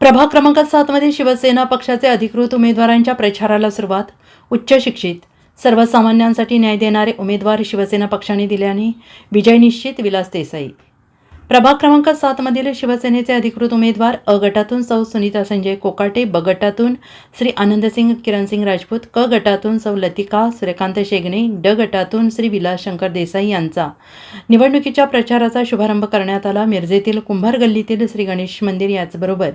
प्रभाग क्रमांक सातमध्ये शिवसेना पक्षाचे अधिकृत उमेदवारांच्या प्रचाराला सुरुवात. उच्च शिक्षित. सर्वसामान्यांसाठी न्याय देणारे उमेदवार शिवसेना पक्षाने दिल्याने विजय निश्चित विलास देसाई. प्रभाग क्रमांक सातमधील शिवसेनेचे अधिकृत उमेदवार अ गटातून सौ सुनीता संजय कोकाटे ब गटातून श्री आनंदसिंग किरणसिंग राजपूत क गटातून सौ लतिका सूर्यकांत शेगणे ड गटातून श्री विलास शंकर देसाई यांचा. निवडणुकीच्या प्रचाराचा शुभारंभ करण्यात आला. मिरजेतील कुंभार गल्लीतील श्री गणेश मंदिर याचबरोबर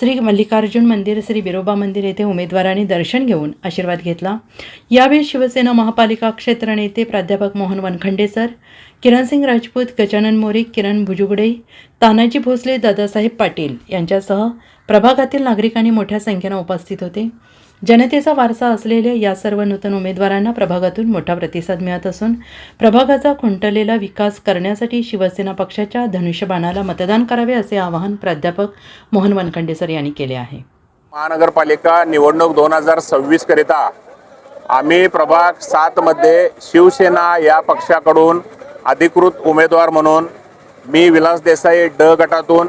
श्री मल्लिकार्जुन मंदिर श्री बिरोबा मंदिर येथे उमेदवारांनी दर्शन घेऊन आशीर्वाद घेतला. यावेळी शिवसेना महापालिका क्षेत्र नेते प्राध्यापक मोहन वनखंडे सर किरणसिंग राजपूत गजानन मोरे किरण भुजुगडे तानाजी भोसले दादासाहेब पाटील यांच्यासह प्रभागातील नागरिकांनी मोठ्या संख्येनं उपस्थित होते. जनतेचा वारसा असलेल्या या सर्व नूतन उमेदवारांना प्रभागातून मोठा प्रतिसाद मिळत असून प्रभागाचा खुंटलेला विकास करण्यासाठी शिवसेना पक्षाच्या धनुष्यबाणाला मतदान करावे असे आवाहन प्राध्यापक मोहन वनखंडेसर यांनी केले आहे. महानगरपालिका निवडणूक दोन हजार सव्वीस करिता आम्ही प्रभाग सातमध्ये शिवसेना या पक्षाकडून अधिकृत उमेदवार म्हणून मी विलास देसाई ड गटातून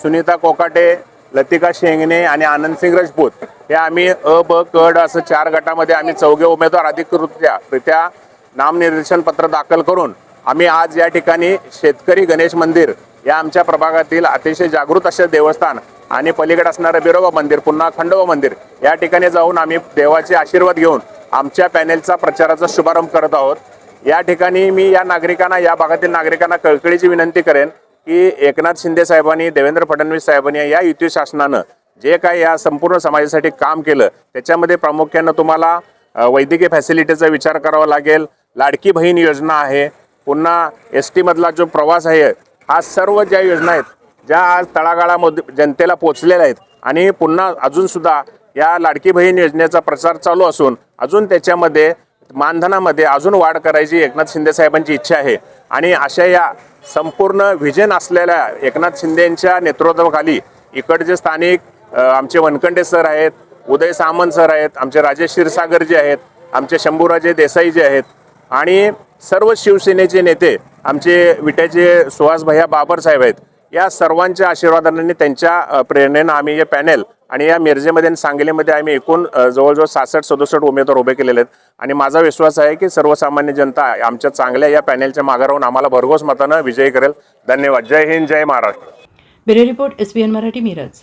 सुनीता कोकाटे लतिका शेंगणे आणि आनंदसिंग राजपूत. हे आम्ही अ ब कड असं चार गटामध्ये आम्ही चौघे उमेदवार अधिकृतरित्या नामनिर्देशन पत्र दाखल करून आम्ही आज या ठिकाणी शेतकरी गणेश मंदिर या आमच्या प्रभागातील अतिशय जागृत असे देवस्थान आणि पलीकडे असणारं बिरोबा मंदिर पुन्हा खंडोबा मंदिर या ठिकाणी जाऊन आम्ही देवाचे आशीर्वाद घेऊन आमच्या पॅनेलचा प्रचाराचा शुभारंभ करत आहोत. या ठिकाणी मी या नागरिकांना या भागातील नागरिकांना कळकळीची विनंती करेन की एकनाथ शिंदे साहेबांनी देवेंद्र फडणवीस साहेबांनी या युती शासनानं जे काही या संपूर्ण समाजासाठी काम केलं त्याच्यामध्ये प्रामुख्यानं तुम्हाला वैद्यकीय फॅसिलिटीचा विचार करावा लागेल. लाडकी बहीण योजना आहे. पुन्हा एस टीमधला जो प्रवास आहे हा सर्व ज्या योजना आहेत ज्या आज तळागाळामध्ये जनतेला पोचलेल्या आहेत आणि पुन्हा अजूनसुद्धा या लाडकी बहीण योजनेचा प्रचार चालू असून अजून त्याच्यामध्ये मानधनामध्ये अजून वाढ करायची एकनाथ शिंदे साहेबांची इच्छा आहे. आणि अशा या संपूर्ण व्हिजन असलेल्या एकनाथ शिंदेंच्या नेतृत्वाखाली इकडचे स्थानिक आमचे वनकंडे सर आहेत उदय सामंत सर आहेत आमचे राजेश क्षीरसागर जे आहेत आमचे शंभूराजे देसाई जे आहेत आणि सर्व शिवसेनेचे नेते आमचे विट्याचे सुहास भैया बाबर साहेब आहेत. या सर्वांच्या आशीर्वादाने त्यांच्या प्रेरणेनं आम्ही हे पॅनेल आणि या मिरजेमध्ये आणि सांगलीमध्ये आम्ही एकूण जवळजवळ सहासष्ट सदुसष्ट उमेदवार उभे केलेले आहेत. आणि माझा विश्वास आहे की सर्वसामान्य जनता आमच्या चांगल्या या पॅनेलच्या मागे राहून आम्हाला भरघोस मतानं विजयी करेल. धन्यवाद. जय हिंद जय Maharashtra. Bureau report S Marathi Miraj.